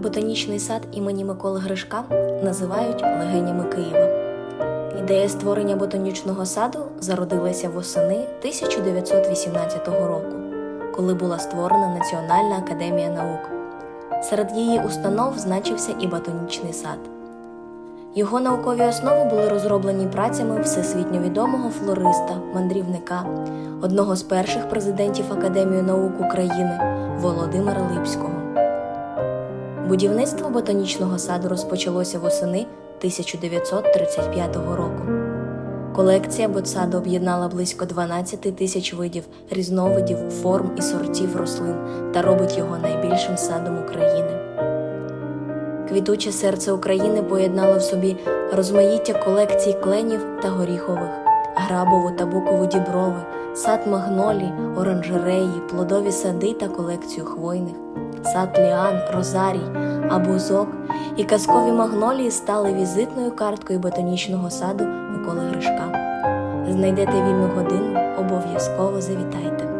Ботанічний сад імені Миколи Гришка називають легенями Києва. Ідея створення ботанічного саду зародилася восени 1918 року, коли була створена Національна академія наук. Серед її установ значився і ботанічний сад. Його наукові основи були розроблені працями всесвітньо відомого флориста, мандрівника, одного з перших президентів Академії наук України Володимира Липського. Будівництво ботанічного саду розпочалося восени 1935 року. Колекція ботсаду об'єднала близько 12 тисяч видів, різновидів, форм і сортів рослин та робить його найбільшим садом України. Квітуче серце України поєднало в собі розмаїття колекцій кленів та горіхових, грабову та букову діброви, сад магнолій, оранжереї, плодові сади та колекцію хвойних, сад ліан, розарій, абузок і казкові магнолії стали візитною карткою ботанічного саду Миколи Гришка. Знайдете вільну годину, обов'язково завітайте.